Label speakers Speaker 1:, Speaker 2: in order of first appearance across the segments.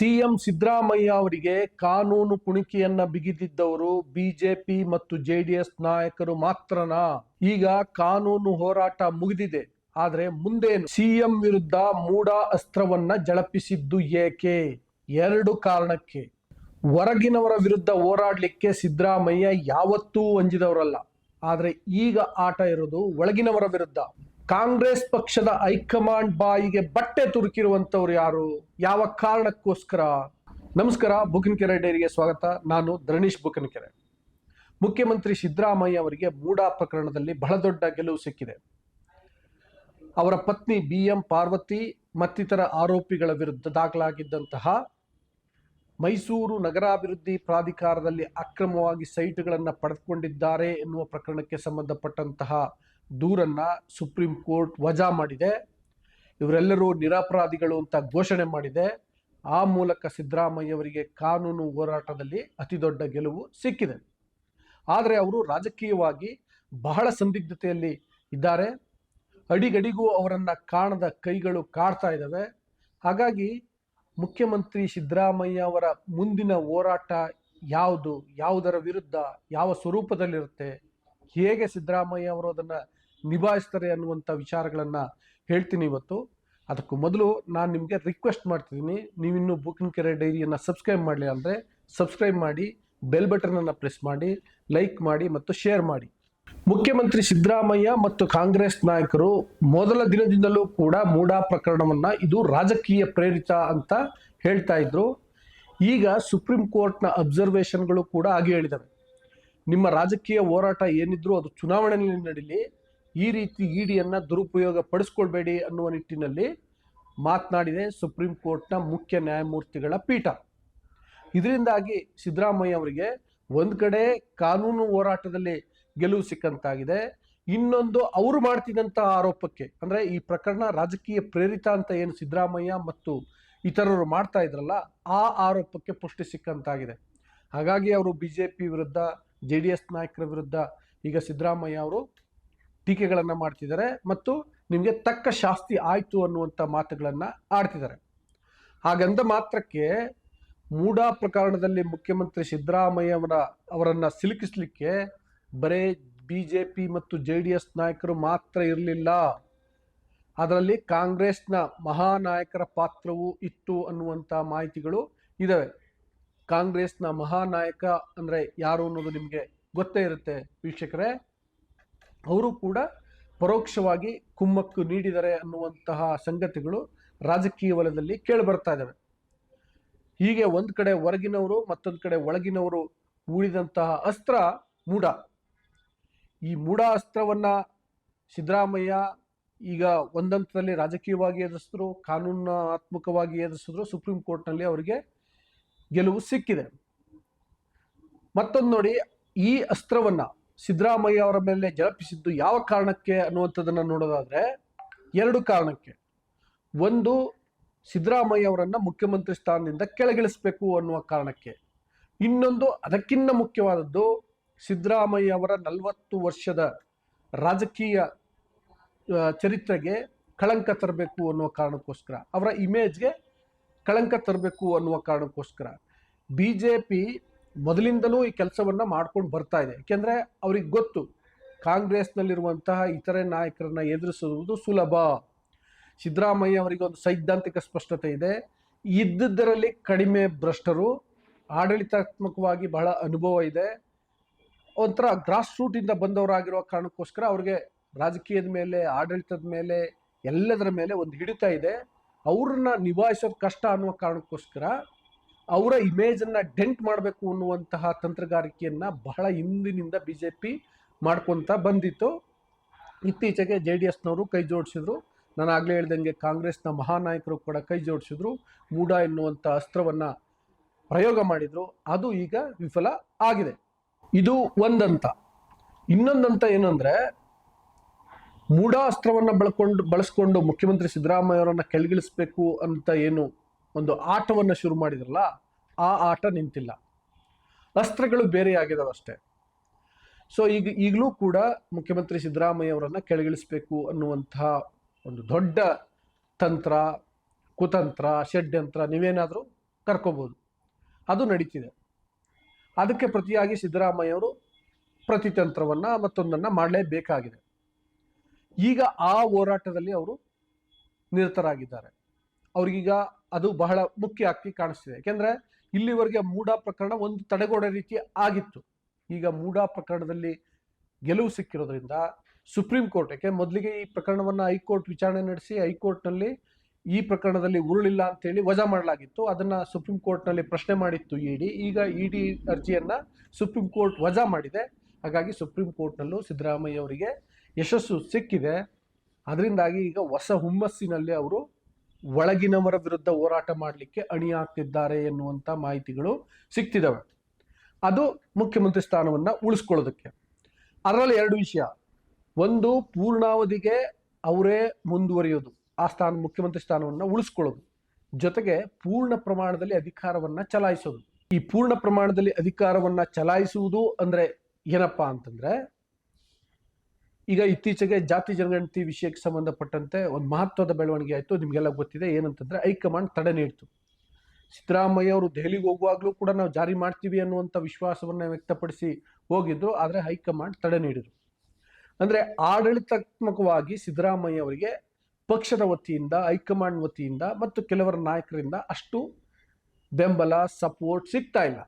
Speaker 1: CM Siddaramaiah ಅವರಿಗೆ ಕಾನೂನು ಕುಣಿಕೆಯನ್ನ ಬಿಗಿದಿದ್ದವರು BJP ಮತ್ತು ಜೆಡಿಎಸ್ ನಾಯಕರು ಮಾತ್ರನಾ? ಈಗ ಕಾನೂನು ಹೋರಾಟ ಮುಗಿದಿದೆ. ಆದ್ರೆ ಮುಂದೇನು? ಸಿಎಂ ವಿರುದ್ಧ ಮೂಡ ಅಸ್ತ್ರವನ್ನ ಜಳಪಿಸಿದ್ದು ಏಕೆ? ಎರಡು ಕಾರಣಕ್ಕೆ. ಹೊರಗಿನವರ ವಿರುದ್ಧ ಹೋರಾಡ್ಲಿಕ್ಕೆ ಸಿದ್ದರಾಮಯ್ಯ ಯಾವತ್ತೂ ಅಂಜಿದವರಲ್ಲ. ಆದ್ರೆ ಈಗ ಆಟ ಇರೋದು ಒಳಗಿನವರ ವಿರುದ್ಧ. ಕಾಂಗ್ರೆಸ್ ಪಕ್ಷದ ಹೈಕಮಾಂಡ್ ಬಾಯಿಗೆ ಬಟ್ಟೆ ತುರುಕಿರುವಂತವ್ರು ಯಾರು? ಯಾವ ಕಾರಣಕ್ಕೋಸ್ಕರ? ನಮಸ್ಕಾರ, ಬುಕನ್ಕೆರೆ ಡೈರಿಗೆ ಸ್ವಾಗತ. ನಾನು ಧರಣೀಶ್ ಬುಕನ್ಕೆರೆ. ಮುಖ್ಯಮಂತ್ರಿ ಸಿದ್ದರಾಮಯ್ಯ ಅವರಿಗೆ ಮೂಡಾ ಪ್ರಕರಣದಲ್ಲಿ ಬಹಳ ದೊಡ್ಡ ಗೆಲುವು ಸಿಕ್ಕಿದೆ. ಅವರ ಪತ್ನಿ ಬಿ ಎಂ ಪಾರ್ವತಿ ಮತ್ತಿತರ ಆರೋಪಿಗಳ ವಿರುದ್ಧ ದಾಖಲಾಗಿದ್ದಂತಹ ಮೈಸೂರು ನಗರಾಭಿವೃದ್ಧಿ ಪ್ರಾಧಿಕಾರದಲ್ಲಿ ಅಕ್ರಮವಾಗಿ ಸೈಟ್ಗಳನ್ನು ಪಡೆದುಕೊಂಡಿದ್ದಾರೆ ಎನ್ನುವ ಪ್ರಕರಣಕ್ಕೆ ಸಂಬಂಧಪಟ್ಟಂತಹ ದೂರನ್ನ ಸುಪ್ರೀಂ ಕೋರ್ಟ್ ವಜಾ ಮಾಡಿದೆ. ಇವರೆಲ್ಲರೂ ನಿರಪರಾಧಿಗಳು ಅಂತ ಘೋಷಣೆ ಮಾಡಿದೆ. ಆ ಮೂಲಕ ಸಿದ್ದರಾಮಯ್ಯ ಅವರಿಗೆ ಕಾನೂನು ಹೋರಾಟದಲ್ಲಿ ಅತಿ ದೊಡ್ಡ ಗೆಲುವು ಸಿಕ್ಕಿದೆ. ಆದರೆ ಅವರು ರಾಜಕೀಯವಾಗಿ ಬಹಳ ಸಂದಿಗ್ಧತೆಯಲ್ಲಿ ಇದ್ದಾರೆ. ಅಡಿಗಡಿಗೂ ಅವರನ್ನು ಕಾಣದ ಕೈಗಳು ಕಾಡ್ತಾ ಇದ್ದಾವೆ. ಹಾಗಾಗಿ ಮುಖ್ಯಮಂತ್ರಿ ಸಿದ್ದರಾಮಯ್ಯ ಅವರ ಮುಂದಿನ ಹೋರಾಟ ಯಾವುದು? ಯಾವುದರ ವಿರುದ್ಧ? ಯಾವ ಸ್ವರೂಪದಲ್ಲಿರುತ್ತೆ? ಹೇಗೆ ಸಿದ್ದರಾಮಯ್ಯ ಅವರು ಅದನ್ನು ನಿಭಾಯಿಸ್ತಾರೆ ಅನ್ನುವಂಥ ವಿಚಾರಗಳನ್ನು ಹೇಳ್ತೀನಿ ಇವತ್ತು. ಅದಕ್ಕೂ ಮೊದಲು ನಾನು ನಿಮಗೆ ರಿಕ್ವೆಸ್ಟ್ ಮಾಡ್ತಿದ್ದೀನಿ. ನೀವಿನ್ನೂ ಬುಕಿಂಗ್ ಕೆರೆ ಡೈರಿಯನ್ನು ಸಬ್ಸ್ಕ್ರೈಬ್ ಮಾಡಲಿ ಅಂದರೆ ಸಬ್ಸ್ಕ್ರೈಬ್ ಮಾಡಿ ಬೆಲ್ ಬಟನನ್ನು ಪ್ರೆಸ್ ಮಾಡಿ ಲೈಕ್ ಮಾಡಿ ಮತ್ತು ಶೇರ್ ಮಾಡಿ. ಮುಖ್ಯಮಂತ್ರಿ ಸಿದ್ದರಾಮಯ್ಯ ಮತ್ತು ಕಾಂಗ್ರೆಸ್ ನಾಯಕರು ಮೊದಲ ದಿನದಿಂದಲೂ ಕೂಡ ಮೂಡಾ ಪ್ರಕರಣವನ್ನ ಇದು ರಾಜಕೀಯ ಪ್ರೇರಿತ ಅಂತ ಹೇಳ್ತಾ ಇದ್ರು. ಈಗ ಸುಪ್ರೀಂ ಕೋರ್ಟ್ನ ಅಬ್ಸರ್ವೇಷನ್ಗಳು ಕೂಡ ಹಾಗೆ ಹೇಳಿದವೆ. ನಿಮ್ಮ ರಾಜಕೀಯ ಹೋರಾಟ ಏನಿದ್ರು ಅದು ಚುನಾವಣೆಯಲ್ಲಿ ನಡೀಲಿ. ಈ ರೀತಿ ಇಡಿಯನ್ನು ದುರುಪಯೋಗ ಪಡಿಸ್ಕೊಳ್ಬೇಡಿ ಅನ್ನುವ ನಿಟ್ಟಿನಲ್ಲಿ ಮಾತನಾಡಿದೆ ಸುಪ್ರೀಂ ಕೋರ್ಟ್ನ ಮುಖ್ಯ ನ್ಯಾಯಮೂರ್ತಿಗಳ ಪೀಠ. ಇದರಿಂದಾಗಿ ಸಿದ್ದರಾಮಯ್ಯ ಅವರಿಗೆ ಒಂದು ಕಡೆ ಕಾನೂನು ಹೋರಾಟದಲ್ಲಿ ಗೆಲುವು ಸಿಕ್ಕಂತಾಗಿದೆ. ಇನ್ನೊಂದು ಅವರು ಮಾಡ್ತಿದ್ದಂತಹ ಆರೋಪಕ್ಕೆ, ಅಂದರೆ ಈ ಪ್ರಕರಣ ರಾಜಕೀಯ ಪ್ರೇರಿತ ಅಂತ ಏನು ಸಿದ್ದರಾಮಯ್ಯ ಮತ್ತು ಇತರರು ಮಾಡ್ತಾ ಇದ್ರಲ್ಲ, ಆ ಆರೋಪಕ್ಕೆ ಪುಷ್ಟಿ ಸಿಕ್ಕಂತಾಗಿದೆ. ಹಾಗಾಗಿ ಅವರು ಬಿ ಜೆ ಪಿ ವಿರುದ್ಧ, ಜೆ ಡಿ ಎಸ್ ನಾಯಕರ ವಿರುದ್ಧ ಈಗ ಸಿದ್ದರಾಮಯ್ಯ ಅವರು ಟೀಕೆಗಳನ್ನು ಮಾಡ್ತಿದ್ದಾರೆ ಮತ್ತು ನಿಮಗೆ ತಕ್ಕ ಶಾಸ್ತಿ ಆಯಿತು ಅನ್ನುವಂಥ ಮಾತುಗಳನ್ನು ಆಡ್ತಿದ್ದಾರೆ. ಹಾಗಂದ ಮಾತ್ರಕ್ಕೆ ಮೂಡಾ ಪ್ರಕರಣದಲ್ಲಿ ಮುಖ್ಯಮಂತ್ರಿ ಸಿದ್ದರಾಮಯ್ಯವರ ಅವರನ್ನು ಸಿಲುಕಿಸಲಿಕ್ಕೆ ಬರೇ ಬಿ ಜೆ ಪಿ ಮತ್ತು ಜೆ ಡಿ ಎಸ್ ನಾಯಕರು ಮಾತ್ರ ಇರಲಿಲ್ಲ. ಅದರಲ್ಲಿ ಕಾಂಗ್ರೆಸ್ನ ಮಹಾನಾಯಕರ ಪಾತ್ರವೂ ಇತ್ತು ಅನ್ನುವಂಥ ಮಾಹಿತಿಗಳು ಇದ್ದಾವೆ ಕಾಂಗ್ರೆಸ್ನ ಮಹಾನಾಯಕ ಅಂದರೆ ಯಾರು ಅನ್ನೋದು ನಿಮಗೆ ಗೊತ್ತೇ ಇರುತ್ತೆ ವೀಕ್ಷಕರೇ. ಅವರು ಕೂಡ ಪರೋಕ್ಷವಾಗಿ ಕುಮ್ಮಕ್ಕು ನೀಡಿದರೆ ಅನ್ನುವಂತಹ ಸಂಗತಿಗಳು ರಾಜಕೀಯ ವಲಯದಲ್ಲಿ ಕೇಳಿಬರ್ತಾ ಇದ್ದಾವೆ. ಹೀಗೆ ಒಂದು ಕಡೆ ಹೊರಗಿನವರು, ಮತ್ತೊಂದು ಕಡೆ ಒಳಗಿನವರು ಉಳಿದಂತಹ ಅಸ್ತ್ರ ಮೂಡ ಈ ಮೂಡ ಅಸ್ತ್ರವನ್ನ ಸಿದ್ದರಾಮಯ್ಯ ಈಗ ಒಂದಂತದಲ್ಲಿ ರಾಜಕೀಯವಾಗಿ ಎದುರಿಸಿದ್ರು, ಕಾನೂನಾತ್ಮಕವಾಗಿ ಎದುರಿಸಿದ್ರು, ಸುಪ್ರೀಂ ಕೋರ್ಟ್ನಲ್ಲಿ ಅವರಿಗೆ ಗೆಲುವು ಸಿಕ್ಕಿದೆ. ಮತ್ತೊಂದು ನೋಡಿ, ಈ ಅಸ್ತ್ರವನ್ನ ಸಿದ್ದರಾಮಯ್ಯ ಅವರ ಮೇಲೆ ಜಲಪಿಸಿದ್ದು ಯಾವ ಕಾರಣಕ್ಕೆ ಅನ್ನುವಂಥದ್ದನ್ನು ನೋಡೋದಾದ್ರೆ ಎರಡು ಕಾರಣಕ್ಕೆ. ಒಂದು, ಸಿದ್ದರಾಮಯ್ಯ ಅವರನ್ನು ಮುಖ್ಯಮಂತ್ರಿ ಸ್ಥಾನದಿಂದ ಕೆಳಗಿಳಿಸಬೇಕು ಅನ್ನುವ ಕಾರಣಕ್ಕೆ. ಇನ್ನೊಂದು, ಅದಕ್ಕಿಂತ ಮುಖ್ಯವಾದದ್ದು ಸಿದ್ದರಾಮಯ್ಯ ಅವರ ನಲವತ್ತು ವರ್ಷದ ರಾಜಕೀಯ ಚರಿತ್ರೆಗೆ ಕಳಂಕ ತರಬೇಕು ಅನ್ನುವ ಕಾರಣಕ್ಕೋಸ್ಕರ, ಅವರ ಇಮೇಜ್ಗೆ ಕಳಂಕ ತರಬೇಕು ಅನ್ನುವ ಕಾರಣಕ್ಕೋಸ್ಕರ. ಬಿ ಜೆ ಪಿ ಮೊದಲಿಂದಲೂ ಈ ಕೆಲಸವನ್ನು ಮಾಡ್ಕೊಂಡು ಬರ್ತಾ ಇದೆ. ಯಾಕೆಂದ್ರೆ ಅವ್ರಿಗೆ ಗೊತ್ತು, ಕಾಂಗ್ರೆಸ್ನಲ್ಲಿರುವಂತಹ ಇತರೆ ನಾಯಕರನ್ನು ಎದುರಿಸುವುದು ಸುಲಭ. ಸಿದ್ದರಾಮಯ್ಯ ಅವರಿಗೆ ಒಂದು ಸೈದ್ಧಾಂತಿಕ ಸ್ಪಷ್ಟತೆ ಇದೆ. ಇದ್ದದರಲ್ಲಿ ಕಡಿಮೆ ಭ್ರಷ್ಟರು, ಆಡಳಿತಾತ್ಮಕವಾಗಿ ಬಹಳ ಅನುಭವ ಇದೆ. ಒಂಥರ ಗ್ರಾಸ್ ರೂಟಿಂದ ಬಂದವರಾಗಿರುವ ಕಾರಣಕ್ಕೋಸ್ಕರ ಅವ್ರಿಗೆ ರಾಜಕೀಯದ ಮೇಲೆ, ಆಡಳಿತದ ಮೇಲೆ, ಎಲ್ಲದರ ಮೇಲೆ ಒಂದು ಹಿಡಿತ ಇದೆ. ಅವ್ರನ್ನ ನಿಭಾಯಿಸೋದು ಕಷ್ಟ ಅನ್ನುವ ಕಾರಣಕ್ಕೋಸ್ಕರ ಅವರ ಇಮೇಜನ್ನು ಡೆಂಟ್ ಮಾಡಬೇಕು ಅನ್ನುವಂತಹ ತಂತ್ರಗಾರಿಕೆಯನ್ನು ಬಹಳ ಹಿಂದಿನಿಂದ ಬಿ ಜೆ ಪಿ ಮಾಡ್ಕೊತ ಬಂದಿತ್ತು. ಇತ್ತೀಚೆಗೆ ಜೆ ಡಿ ಎಸ್ನವರು ಕೈ ಜೋಡಿಸಿದ್ರು. ನಾನು ಆಗಲೇ ಹೇಳ್ದಂಗೆ ಕಾಂಗ್ರೆಸ್ನ ಮಹಾನಾಯಕರು ಕೂಡ ಕೈ ಜೋಡಿಸಿದ್ರು. ಮೂಡ ಎನ್ನುವಂಥ ಅಸ್ತ್ರವನ್ನು ಪ್ರಯೋಗ ಮಾಡಿದ್ರು. ಅದು ಈಗ ವಿಫಲ ಆಗಿದೆ. ಇದು ಒಂದಂತ. ಇನ್ನೊಂದಂತ ಏನಂದ್ರೆ, ಮೂಢ ಅಸ್ತ್ರವನ್ನು ಬಳಕೊಂಡು, ಬಳಸ್ಕೊಂಡು ಮುಖ್ಯಮಂತ್ರಿ ಸಿದ್ದರಾಮಯ್ಯ ಅವರನ್ನು ಕೆಳಗಿಳಿಸ್ಬೇಕು ಅಂತ ಏನು ಒಂದು ಆಟವನ್ನು ಶುರು ಮಾಡಿದ್ರಲ್ಲ, ಆ ಆಟ ನಿಂತಿಲ್ಲ. ಅಸ್ತ್ರಗಳು ಬೇರೆ ಆಗಿದಾವೆ ಅಷ್ಟೇ. ಸೊ ಈಗ, ಈಗಲೂ ಕೂಡ ಮುಖ್ಯಮಂತ್ರಿ ಸಿದ್ದರಾಮಯ್ಯ ಅವರನ್ನು ಕೆಳಗಿಳಿಸಬೇಕು ಅನ್ನುವಂತಹ ಒಂದು ದೊಡ್ಡ ತಂತ್ರ, ಕುತಂತ್ರ, ಷಡ್ಯಂತ್ರ ನೀವೇನಾದರೂ ಕರ್ಕೋಬೋದು. ಅದು ನಡೀತಿದೆ. ಅದಕ್ಕೆ ಪ್ರತಿಯಾಗಿ ಸಿದ್ದರಾಮಯ್ಯ ಅವರು ಪ್ರತಿತಂತ್ರವನ್ನು ಮತ್ತೊಂದನ್ನ ಮಾಡಲೇಬೇಕಾಗಿದೆ. ಈಗ ಆ ಹೋರಾಟದಲ್ಲಿ ಅವರು ನಿರತರಾಗಿದ್ದಾರೆ. ಅವ್ರಿಗೀಗ ಅದು ಬಹಳ ಮುಖ್ಯ ಆಗಿ ಕಾಣಿಸ್ತಿದೆ. ಯಾಕೆಂದ್ರೆ ಇಲ್ಲಿವರೆಗೆ ಮೂಡಾ ಪ್ರಕರಣ ಒಂದು ತಡೆಗೋಡೆ ರೀತಿ ಆಗಿತ್ತು. ಈಗ ಮೂಡಾ ಪ್ರಕರಣದಲ್ಲಿ ಗೆಲುವು ಸಿಕ್ಕಿರೋದ್ರಿಂದ ಸುಪ್ರೀಂ ಕೋರ್ಟ್, ಯಾಕೆ ಮೊದಲಿಗೆ ಈ ಪ್ರಕರಣವನ್ನು ಹೈಕೋರ್ಟ್ ವಿಚಾರಣೆ ನಡೆಸಿ ಹೈಕೋರ್ಟ್ನಲ್ಲಿ ಈ ಪ್ರಕರಣದಲ್ಲಿ ಉರುಳಿಲ್ಲ ಅಂತೇಳಿ ವಜಾ ಮಾಡಲಾಗಿತ್ತು. ಅದನ್ನು ಸುಪ್ರೀಂ ಕೋರ್ಟ್ನಲ್ಲಿ ಪ್ರಶ್ನೆ ಮಾಡಿತ್ತು ಇಡಿ ಈಗ ಇಡಿ ಅರ್ಜಿಯನ್ನ ಸುಪ್ರೀಂ ಕೋರ್ಟ್ ವಜಾ ಮಾಡಿದೆ. ಹಾಗಾಗಿ ಸುಪ್ರೀಂ ಕೋರ್ಟ್ನಲ್ಲೂ ಸಿದ್ದರಾಮಯ್ಯ ಅವರಿಗೆ ಯಶಸ್ಸು ಸಿಕ್ಕಿದೆ. ಅದರಿಂದಾಗಿ ಈಗ ಹೊಸ ಹುಮ್ಮಸ್ಸಿನಲ್ಲಿ ಅವರು ಒಳಗಿನವರ ವಿರುದ್ಧ ಹೋರಾಟ ಮಾಡಲಿಕ್ಕೆ ಅಣಿಯಾಗ್ತಿದ್ದಾರೆ ಎನ್ನುವಂಥ ಮಾಹಿತಿಗಳು ಸಿಗ್ತಿದ್ದಾವೆ ಅದು ಮುಖ್ಯಮಂತ್ರಿ ಸ್ಥಾನವನ್ನ ಉಳಿಸ್ಕೊಳ್ಳೋದಕ್ಕೆ. ಅದರಲ್ಲಿ ಎರಡು ವಿಷಯ. ಒಂದು, ಪೂರ್ಣಾವಧಿಗೆ ಅವರೇ ಮುಂದುವರಿಯೋದು. ಆ ಸ್ಥಾನ, ಮುಖ್ಯಮಂತ್ರಿ ಸ್ಥಾನವನ್ನ ಉಳಿಸ್ಕೊಳ್ಳೋದು. ಜೊತೆಗೆ ಪೂರ್ಣ ಪ್ರಮಾಣದಲ್ಲಿ ಅಧಿಕಾರವನ್ನ ಚಲಾಯಿಸೋದು. ಈ ಪೂರ್ಣ ಪ್ರಮಾಣದಲ್ಲಿ ಅಧಿಕಾರವನ್ನ ಚಲಾಯಿಸುವುದು ಅಂದ್ರೆ ಏನಪ್ಪಾ ಅಂತಂದ್ರೆ ಈಗ ಇತ್ತೀಚೆಗೆ ಜಾತಿ ಜನಗಣತಿ ವಿಷಯಕ್ಕೆ ಸಂಬಂಧಪಟ್ಟಂತೆ ಒಂದು ಮಹತ್ವದ ಬೆಳವಣಿಗೆ ಆಯಿತು, ನಿಮಗೆಲ್ಲ ಗೊತ್ತಿದೆ. ಏನಂತಂದ್ರೆ ಹೈಕಮಾಂಡ್ ತಡೆ ನೀಡಿತು. ಸಿದ್ದರಾಮಯ್ಯ ಅವರು ದೆಹಲಿಗೆ ಹೋಗುವಾಗಲೂ ಕೂಡ ನಾವು ಜಾರಿ ಮಾಡ್ತೀವಿ ಅನ್ನುವಂಥ ವಿಶ್ವಾಸವನ್ನು ವ್ಯಕ್ತಪಡಿಸಿ ಹೋಗಿದ್ರು, ಆದರೆ ಹೈಕಮಾಂಡ್ ತಡೆ ನೀಡಿದರು. ಅಂದ್ರೆ ಆಡಳಿತಾತ್ಮಕವಾಗಿ ಸಿದ್ದರಾಮಯ್ಯ ಅವರಿಗೆ ಪಕ್ಷದ ವತಿಯಿಂದ, ಹೈಕಮಾಂಡ್ ವತಿಯಿಂದ ಮತ್ತು ಕೆಲವರ ನಾಯಕರಿಂದ ಅಷ್ಟು ಬೆಂಬಲ, ಸಪೋರ್ಟ್ ಸಿಗ್ತಾ ಇಲ್ಲ.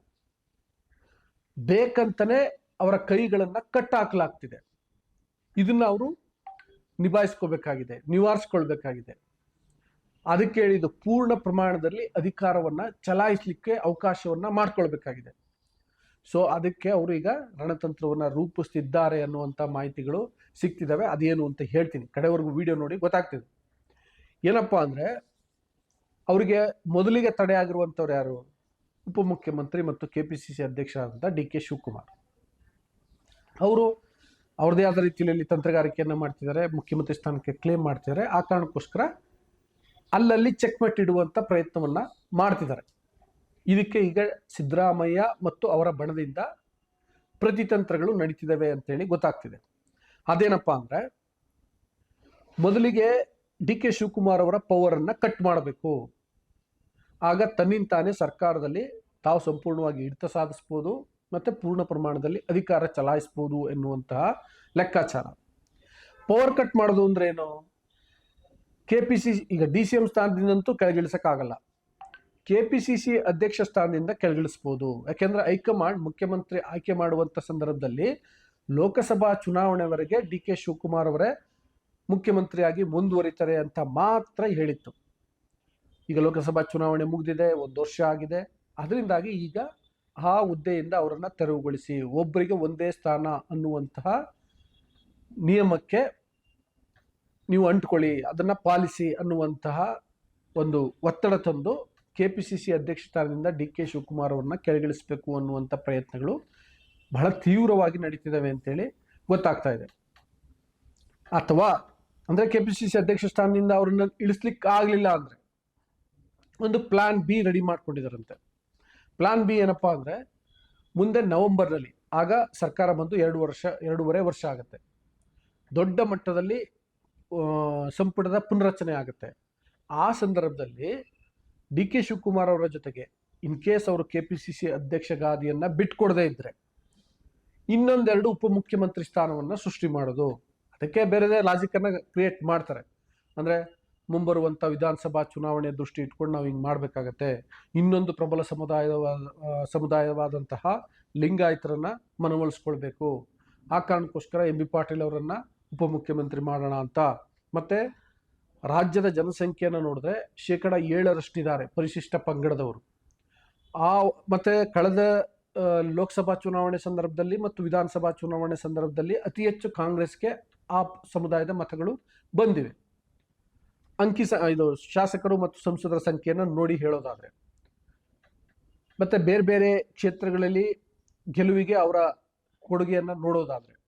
Speaker 1: ಬೇಕಂತನೇ ಅವರ ಕೈಗಳನ್ನು ಕಟ್ಟಾಕಲಾಗ್ತಿದೆ. ಇದನ್ನ ಅವರು ನಿಭಾಯಿಸ್ಕೋಬೇಕಾಗಿದೆ, ನಿವಾರಿಸ್ಕೊಳ್ಬೇಕಾಗಿದೆ. ಅದಕ್ಕೆ ಹೇಳಿದ್ದು ಪೂರ್ಣ ಪ್ರಮಾಣದಲ್ಲಿ ಅಧಿಕಾರವನ್ನ ಚಲಾಯಿಸಲಿಕ್ಕೆ ಅವಕಾಶವನ್ನ ಮಾಡ್ಕೊಳ್ಬೇಕಾಗಿದೆ. ಸೊ ಅದಕ್ಕೆ ಅವರು ಈಗ ರಣತಂತ್ರವನ್ನ ರೂಪಿಸ್ತಿದ್ದಾರೆ ಅನ್ನುವಂಥ ಮಾಹಿತಿಗಳು ಸಿಗ್ತಿದ್ದಾವೆ ಅದೇನು ಅಂತ ಹೇಳ್ತೀನಿ. ಕಡೆವರೆಗೂ ವಿಡಿಯೋ ನೋಡಿ ಗೊತ್ತಾಗ್ತಿದೆ. ಏನಪ್ಪಾ ಅಂದ್ರೆ, ಅವರಿಗೆ ಮೊದಲಿಗೆ ತಡೆ ಆಗಿರುವಂಥವ್ರು ಯಾರು? ಉಪಮುಖ್ಯಮಂತ್ರಿ ಮತ್ತು ಕೆ ಪಿ ಸಿ ಸಿ ಅಧ್ಯಕ್ಷರಾದಂಥ ಡಿ ಕೆ ಶಿವಕುಮಾರ್. ಅವರು ಅವ್ರದೇ ಆದ ರೀತಿಯಲ್ಲಿ ತಂತ್ರಗಾರಿಕೆಯನ್ನು ಮಾಡ್ತಿದ್ದಾರೆ, ಮುಖ್ಯಮಂತ್ರಿ ಸ್ಥಾನಕ್ಕೆ ಕ್ಲೇಮ್ ಮಾಡ್ತಿದ್ದಾರೆ. ಆ ಕಾರಣಕ್ಕೋಸ್ಕರ ಅಲ್ಲಲ್ಲಿ ಚೆಕ್ಮೆಟ್ ಇಡುವಂಥ ಪ್ರಯತ್ನವನ್ನು ಮಾಡ್ತಿದ್ದಾರೆ. ಇದಕ್ಕೆ ಈಗ ಸಿದ್ದರಾಮಯ್ಯ ಮತ್ತು ಅವರ ಬಣದಿಂದ ಪ್ರತಿತಂತ್ರಗಳು ನಡೀತಿದ್ದಾವೆ ಅಂತೇಳಿ ಗೊತ್ತಾಗ್ತಿದೆ. ಅದೇನಪ್ಪ ಅಂದರೆ, ಮೊದಲಿಗೆ ಡಿ ಕೆ ಶಿವಕುಮಾರ್ ಅವರ ಪವರನ್ನು ಕಟ್ ಮಾಡಬೇಕು. ಆಗ ತನ್ನಿಂತಾನೇ ಸರ್ಕಾರದಲ್ಲಿ ತಾವು ಸಂಪೂರ್ಣವಾಗಿ ಹಿಡಿತ ಸಾಧಿಸ್ಬೋದು. ಮತ್ತೆ ಪೂರ್ಣ ಪ್ರಮಾಣದಲ್ಲಿ ಅಧಿಕಾರ ಚಲಾಯಿಸ್ಬೋದು ಎನ್ನುವಂತಹ ಲೆಕ್ಕಾಚಾರ. ಪವರ್ ಕಟ್ ಮಾಡೋದು ಅಂದ್ರೆ ಏನು? ಕೆ ಪಿ ಸಿ ಈಗ ಡಿ ಸಿ ಎಂ ಸ್ಥಾನದಿಂದಂತೂ ಕೆಳಗಿಳಿಸೋಕ್ಕಾಗಲ್ಲ. ಕೆ ಪಿ ಸಿ ಸಿ ಅಧ್ಯಕ್ಷ ಸ್ಥಾನದಿಂದ ಕೆಳಗಿಳಿಸ್ಬೋದು. ಯಾಕೆಂದ್ರೆ ಹೈಕಮಾಂಡ್ ಮುಖ್ಯಮಂತ್ರಿ ಆಯ್ಕೆ ಮಾಡುವಂತ ಸಂದರ್ಭದಲ್ಲಿ ಲೋಕಸಭಾ ಚುನಾವಣೆವರೆಗೆ ಡಿ ಕೆ ಶಿವಕುಮಾರ್ ಅವರೇ ಮುಖ್ಯಮಂತ್ರಿಯಾಗಿ ಮುಂದುವರಿತಾರೆ ಅಂತ ಮಾತ್ರ ಹೇಳಿತ್ತು. ಈಗ ಲೋಕಸಭಾ ಚುನಾವಣೆ ಮುಗಿದಿದೆ, ಒಂದು ವರ್ಷ ಆಗಿದೆ. ಅದರಿಂದಾಗಿ ಈಗ ಆ ಹುದ್ದೆಯಿಂದ ಅವರನ್ನು ತೆರವುಗೊಳಿಸಿ ಒಬ್ಬರಿಗೆ ಒಂದೇ ಸ್ಥಾನ ಅನ್ನುವಂತಹ ನಿಯಮಕ್ಕೆ ನೀವು ಅಂಟ್ಕೊಳ್ಳಿ, ಅದನ್ನ ಪಾಲಿಸಿ ಅನ್ನುವಂತಹ ಒಂದು ಒತ್ತಡ ತಂದು ಕೆ ಪಿ ಸಿ ಸಿ ಅಧ್ಯಕ್ಷ ಸ್ಥಾನದಿಂದ ಡಿ ಕೆ ಶಿವಕುಮಾರ್ ಅವರನ್ನ ಕೆಳಗಿಳಿಸಬೇಕು ಅನ್ನುವಂಥ ಪ್ರಯತ್ನಗಳು ಬಹಳ ತೀವ್ರವಾಗಿ ನಡೀತಿದ್ದಾವೆ ಅಂತೇಳಿ ಗೊತ್ತಾಗ್ತಾ ಇದೆ. ಅಥವಾ ಅಂದ್ರೆ ಕೆ ಪಿ ಸಿ ಸಿ ಅಧ್ಯಕ್ಷ ಸ್ಥಾನದಿಂದ ಅವ್ರನ್ನ ಇಳಿಸ್ಲಿಕ್ಕೆ ಆಗಲಿಲ್ಲ ಅಂದ್ರೆ ಒಂದು ಪ್ಲಾನ್ ಬಿ ರೆಡಿ ಮಾಡ್ಕೊಂಡಿದಾರಂತೆ. ಪ್ಲಾನ್ ಬಿ ಏನಪ್ಪಾ ಅಂದ್ರೆ ಮುಂದೆ ನವೆಂಬರ್ನಲ್ಲಿ, ಆಗ ಸರ್ಕಾರ ಬಂದು ಎರಡು ವರ್ಷ, ಎರಡೂವರೆ ವರ್ಷ ಆಗುತ್ತೆ. ದೊಡ್ಡ ಮಟ್ಟದಲ್ಲಿ ಸಂಪುಟದ ಪುನರಚನೆ ಆಗುತ್ತೆ. ಆ ಸಂದರ್ಭದಲ್ಲಿ ಡಿ ಕೆ ಶಿವಕುಮಾರ್ ಅವರ ಜೊತೆಗೆ ಇನ್ ಕೇಸ್ ಅವರು ಕೆ ಪಿ ಸಿ ಸಿ ಅಧ್ಯಕ್ಷ ಗಾದಿಯನ್ನ ಬಿಟ್ಕೊಡದೇ ಇದ್ರೆ, ಇನ್ನೊಂದೆರಡು ಉಪಮುಖ್ಯಮಂತ್ರಿ ಸ್ಥಾನವನ್ನ ಸೃಷ್ಟಿ ಮಾಡೋದು. ಅದಕ್ಕೆ ಬೇರೆದೇ ಲಾಜಿಕ್ ಅನ್ನ ಕ್ರಿಯೇಟ್ ಮಾಡ್ತಾರೆ. ಅಂದ್ರೆ ಮುಂಬರುವಂತ ವಿಧಾನಸಭಾ ಚುನಾವಣೆ ದೃಷ್ಟಿ ಇಟ್ಕೊಂಡು ನಾವು ಹಿಂಗೆ ಮಾಡಬೇಕಾಗತ್ತೆ. ಇನ್ನೊಂದು ಪ್ರಬಲ ಸಮುದಾಯವಾದ ಸಮುದಾಯವಾದಂತಹ ಲಿಂಗಾಯತರನ್ನು ಮನವೊಲಿಸ್ಕೊಳ್ಬೇಕು. ಆ ಕಾರಣಕ್ಕೋಸ್ಕರ ಎಂ ಬಿ ಪಾಟೀಲ್ ಅವರನ್ನು ಉಪಮುಖ್ಯಮಂತ್ರಿ ಮಾಡೋಣ ಅಂತ. ಮತ್ತು ರಾಜ್ಯದ ಜನಸಂಖ್ಯೆಯನ್ನು ನೋಡಿದ್ರೆ ಶೇಕಡ ಏಳರಷ್ಟಿದ್ದಾರೆ ಪರಿಶಿಷ್ಟ ಪಂಗಡದವರು. ಆ, ಮತ್ತು ಕಳೆದ ಲೋಕಸಭಾ ಚುನಾವಣೆ ಸಂದರ್ಭದಲ್ಲಿ ಮತ್ತು ವಿಧಾನಸಭಾ ಚುನಾವಣೆ ಸಂದರ್ಭದಲ್ಲಿ ಅತಿ ಹೆಚ್ಚು ಕಾಂಗ್ರೆಸ್ಗೆ ಆ ಸಮುದಾಯದ ಮತಗಳು ಬಂದಿವೆ. ಅಂಕಿ ಇದು ಶಾಸಕರು ಮತ್ತು ಸಂಸದರ ಸಂಖ್ಯೆಯನ್ನು ನೋಡಿ ಹೇಳೋದಾದ್ರೆ. ಮತ್ತೆ ಬೇರೆ ಬೇರೆ ಕ್ಷೇತ್ರಗಳಲ್ಲಿ ಗೆಲುವಿಗೆ ಅವರ ಕೊಡುಗೆಯನ್ನ ನೋಡೋದಾದ್ರೆ.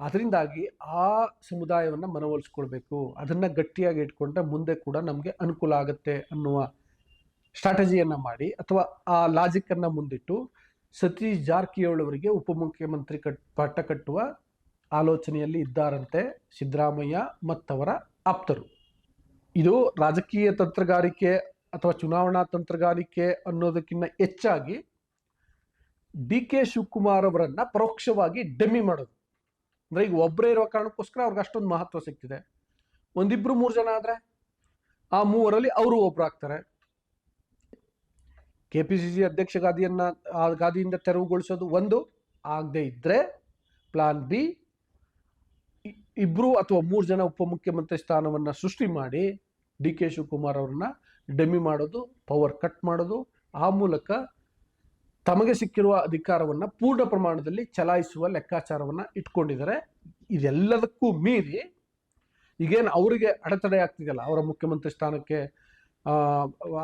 Speaker 1: ಅದರಿಂದಾಗಿ ಆ ಸಮುದಾಯವನ್ನ ಮನವೊಲಿಸ್ಕೊಳ್ಬೇಕು. ಅದನ್ನ ಗಟ್ಟಿಯಾಗಿ ಇಟ್ಕೊಂಡ್ರೆ ಮುಂದೆ ಕೂಡ ನಮಗೆ ಅನುಕೂಲ ಆಗುತ್ತೆ ಅನ್ನುವ ಸ್ಟ್ರಾಟಜಿಯನ್ನ ಮಾಡಿ ಅಥವಾ ಆ ಲಾಜಿಕ್ ಅನ್ನ ಮುಂದಿಟ್ಟು ಸತೀಶ್ ಜಾರಕಿಹೊಳಿ ಅವರಿಗೆ ಉಪಮುಖ್ಯಮಂತ್ರಿ ಕಟ್, ಪಟ್ಟ ಕಟ್ಟುವ ಆಲೋಚನೆಯಲ್ಲಿ ಇದ್ದಾರಂತೆ ಸಿದ್ದರಾಮಯ್ಯ ಮತ್ತವರ ಆಪ್ತರು. ಇದು ರಾಜಕೀಯ ತಂತ್ರಗಾರಿಕೆ ಅಥವಾ ಚುನಾವಣಾ ತಂತ್ರಗಾರಿಕೆ ಅನ್ನೋದಕ್ಕಿಂತ ಹೆಚ್ಚಾಗಿ ಡಿ ಕೆ ಶಿವಕುಮಾರ್ ಅವರನ್ನ ಪರೋಕ್ಷವಾಗಿ ಡೆಮ್ಮಿ ಮಾಡೋದು. ಅಂದ್ರೆ ಈಗ ಒಬ್ಬರೇ ಇರೋ ಕಾರಣಕ್ಕೋಸ್ಕರ ಅವ್ರಿಗೆ ಅಷ್ಟೊಂದು ಮಹತ್ವ ಸಿಗ್ತಿದೆ ಒಂದಿಬ್ರು ಮೂರು ಜನ ಆದ್ರೆ ಆ ಮೂವರಲ್ಲಿ ಅವರು ಒಬ್ರು ಆಗ್ತಾರೆ. ಕೆ ಪಿ ಸಿ ಸಿ ಅಧ್ಯಕ್ಷ ಗಾದಿಯನ್ನ, ಆ ಗಾದಿಯಿಂದ ತೆರವುಗೊಳಿಸೋದು ಒಂದು. ಆಗದೆ ಇದ್ರೆ ಪ್ಲಾನ್ ಬಿ ಇಬ್ರು ಅಥವಾ ಮೂರು ಜನ ಉಪಮುಖ್ಯಮಂತ್ರಿ ಸ್ಥಾನವನ್ನು ಸೃಷ್ಟಿ ಮಾಡಿ ಡಿ ಕೆ ಶಿವಕುಮಾರ್ ಅವ್ರನ್ನ ಡೆಮಿ ಮಾಡೋದು, ಪವರ್ ಕಟ್ ಮಾಡೋದು, ಆ ಮೂಲಕ ತಮಗೆ ಸಿಕ್ಕಿರುವ ಅಧಿಕಾರವನ್ನು ಪೂರ್ಣ ಪ್ರಮಾಣದಲ್ಲಿ ಚಲಾಯಿಸುವ ಲೆಕ್ಕಾಚಾರವನ್ನು ಇಟ್ಕೊಂಡಿದ್ದಾರೆ. ಇದೆಲ್ಲದಕ್ಕೂ ಮೀರಿ ಈಗೇನು ಅವರಿಗೆ ಅಡೆತಡೆ ಆಗ್ತಿದೆಯಲ್ಲ, ಅವರ ಮುಖ್ಯಮಂತ್ರಿ ಸ್ಥಾನಕ್ಕೆ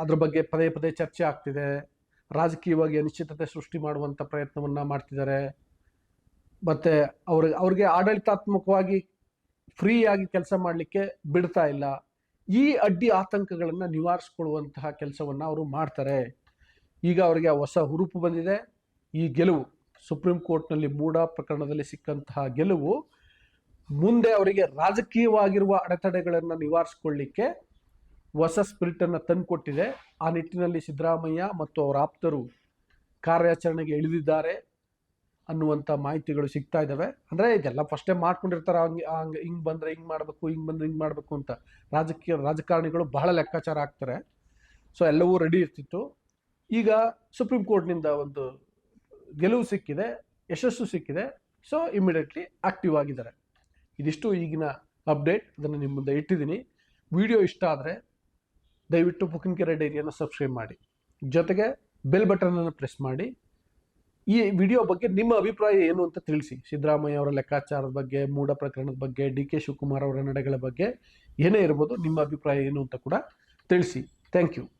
Speaker 1: ಅದ್ರ ಬಗ್ಗೆ ಪದೇ ಪದೇ ಚರ್ಚೆ ಆಗ್ತಿದೆ, ರಾಜಕೀಯವಾಗಿ ಅನಿಶ್ಚಿತತೆ ಸೃಷ್ಟಿ ಮಾಡುವಂಥ ಪ್ರಯತ್ನವನ್ನು ಮಾಡ್ತಿದ್ದಾರೆ. ಮತ್ತೆ ಅವ್ರಿಗೆ ಅವ್ರಿಗೆ ಆಡಳಿತಾತ್ಮಕವಾಗಿ ಫ್ರೀ ಆಗಿ ಕೆಲಸ ಮಾಡಲಿಕ್ಕೆ ಬಿಡ್ತಾ ಇಲ್ಲ. ಈ ಅಡ್ಡಿ ಆತಂಕಗಳನ್ನು ನಿವಾರಿಸ್ಕೊಳ್ಳುವಂತಹ ಕೆಲಸವನ್ನು ಅವರು ಮಾಡ್ತಾರೆ. ಈಗ ಅವರಿಗೆ ಹೊಸ ಹುರುಪು ಬಂದಿದೆ. ಈ ಗೆಲುವು, ಸುಪ್ರೀಂ ಕೋರ್ಟ್ನಲ್ಲಿ ಮೂಡ ಪ್ರಕರಣದಲ್ಲಿ ಸಿಕ್ಕಂತಹ ಗೆಲುವು, ಮುಂದೆ ಅವರಿಗೆ ರಾಜಕೀಯವಾಗಿರುವ ಅಡೆತಡೆಗಳನ್ನು ನಿವಾರಿಸ್ಕೊಳ್ಳಿಕ್ಕೆ ಹೊಸ ಸ್ಪಿರಿಟನ್ನು ತಂದುಕೊಟ್ಟಿದೆ. ಆ ನಿಟ್ಟಿನಲ್ಲಿ ಸಿದ್ದರಾಮಯ್ಯ ಮತ್ತು ಅವರ ಆಪ್ತರು ಕಾರ್ಯಾಚರಣೆಗೆ ಇಳಿದಿದ್ದಾರೆ. ಅನ್ನುವಂಥ ಮಾಹಿತಿಗಳು ಸಿಗ್ತಾ ಇದ್ದಾವೆ ಅಂದರೆ ಇದೆಲ್ಲ ಫಸ್ಟೇ ಮಾಡ್ಕೊಂಡಿರ್ತಾರೆ, ಹಂಗೆ ಹಂಗೆ, ಹಿಂಗೆ ಬಂದರೆ ಹಿಂಗೆ ಮಾಡಬೇಕು, ಹಿಂಗೆ ಬಂದರೆ ಹಿಂಗೆ ಮಾಡಬೇಕು ಅಂತ. ರಾಜಕೀಯ, ರಾಜಕಾರಣಿಗಳು ಬಹಳ ಲೆಕ್ಕಾಚಾರ ಆಗ್ತಾರೆ ಸೊ ಎಲ್ಲವೂ ರೆಡಿ ಇರ್ತಿತ್ತು. ಈಗ ಸುಪ್ರೀಂ ಕೋರ್ಟ್ನಿಂದ ಒಂದು ಗೆಲುವು ಸಿಕ್ಕಿದೆ, ಯಶಸ್ಸು ಸಿಕ್ಕಿದೆ. ಸೊ ಇಮಿಡಿಯೇಟ್ಲಿ ಆಕ್ಟಿವ್ ಆಗಿದ್ದಾರೆ. ಇದಿಷ್ಟು ಈಗಿನ ಅಪ್ಡೇಟ್ ಅದನ್ನು ನಿಮ್ಮ ಮುಂದೆ ಇಟ್ಟಿದ್ದೀನಿ. ವಿಡಿಯೋ ಇಷ್ಟ ಆದರೆ ದಯವಿಟ್ಟು ಬುಕಿಂಕೆರೆ ಡೈರಿಯನ್ನು ಸಬ್ಸ್ಕ್ರೈಬ್ ಮಾಡಿ. ಜೊತೆಗೆ ಬೆಲ್ ಬಟನನ್ನು ಪ್ರೆಸ್ ಮಾಡಿ. ಈ ವಿಡಿಯೋ ಬಗ್ಗೆ ನಿಮ್ಮ ಅಭಿಪ್ರಾಯ ಏನು ಅಂತ ತಿಳಿಸಿ. ಸಿದ್ದರಾಮಯ್ಯ ಅವರ ಲೆಕ್ಕಾಚಾರದ ಬಗ್ಗೆ, ಮೂಢ ಪ್ರಕರಣದ ಬಗ್ಗೆ, ಡಿ ಕೆ ಶಿವಕುಮಾರ್ ಅವರ ನಡೆಗಳ ಬಗ್ಗೆ ಏನೇ ಇರ್ಬೋದು ನಿಮ್ಮ ಅಭಿಪ್ರಾಯ ಏನು ಅಂತ ಕೂಡ ತಿಳಿಸಿ. Thank you.